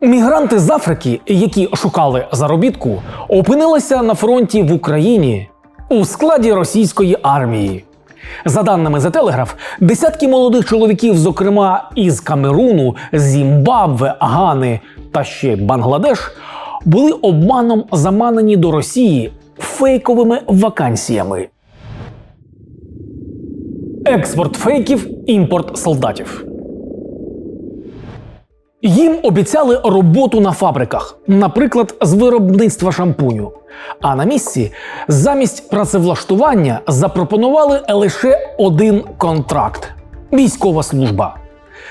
Мігранти з Африки, які шукали заробітку, опинилися на фронті в Україні у складі російської армії. За даними The Telegraph, десятки молодих чоловіків, зокрема із Камеруну, Зімбабве, Гани та ще Бангладеш, були обманом заманені до Росії фейковими вакансіями. Експорт фейків, імпорт солдатів. Їм обіцяли роботу на фабриках, наприклад, з виробництва шампуню. А на місці замість працевлаштування запропонували лише один контракт військова служба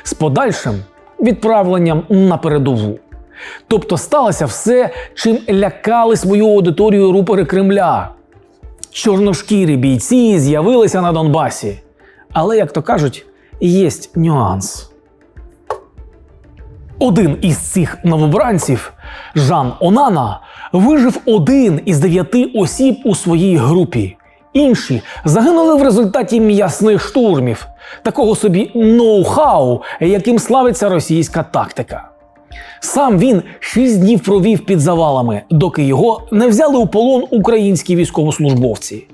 з подальшим відправленням на передову. Тобто сталося все, чим лякали свою аудиторію рупори Кремля. Чорношкірі бійці з'явилися на Донбасі. Але, як то кажуть, є нюанс. Один із цих новобранців, Жан Онана, вижив один із дев'яти осіб у своїй групі. Інші загинули в результаті м'ясних штурмів, такого собі ноу-хау, яким славиться російська тактика. Сам він шість днів провів під завалами, доки його не взяли у полон українські військовослужбовці.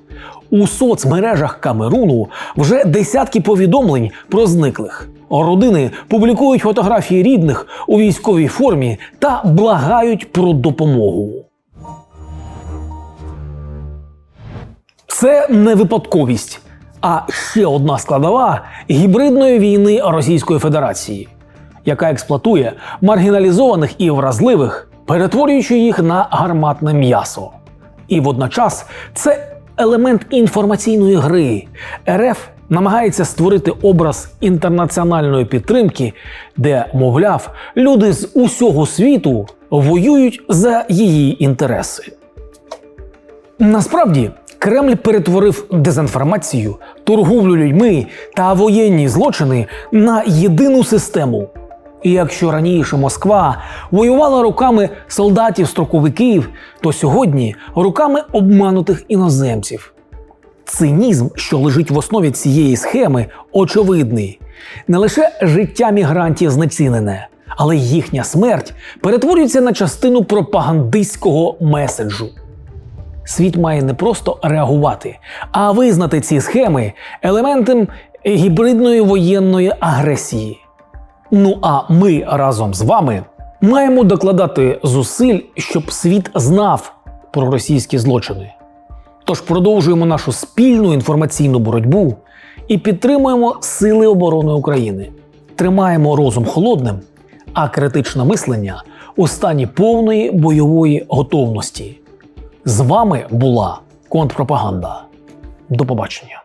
У соцмережах Камеруну вже десятки повідомлень про зниклих. Родини публікують фотографії рідних у військовій формі та благають про допомогу. Це не випадковість, а ще одна складова гібридної війни Російської Федерації, яка експлуатує маргіналізованих і вразливих, перетворюючи їх на гарматне м'ясо. І водночас це елемент інформаційної гри. РФ намагається створити образ інтернаціональної підтримки, де, мовляв, люди з усього світу воюють за її інтереси. Насправді Кремль перетворив дезінформацію, торговлю людьми та воєнні злочини на єдину систему. І якщо раніше Москва воювала руками солдатів-строковиків, то сьогодні руками обманутих іноземців. Цинізм, що лежить в основі цієї схеми, очевидний. Не лише життя мігрантів знецінене, але й їхня смерть перетворюється на частину пропагандистського меседжу. Світ має не просто реагувати, а визнати ці схеми елементом гібридної воєнної агресії. Ну а ми разом з вами маємо докладати зусиль, щоб світ знав про російські злочини. Тож продовжуємо нашу спільну інформаційну боротьбу і підтримуємо Сили оборони України. Тримаємо розум холодним, а критичне мислення у стані повної бойової готовності. З вами була контрпропаганда. До побачення.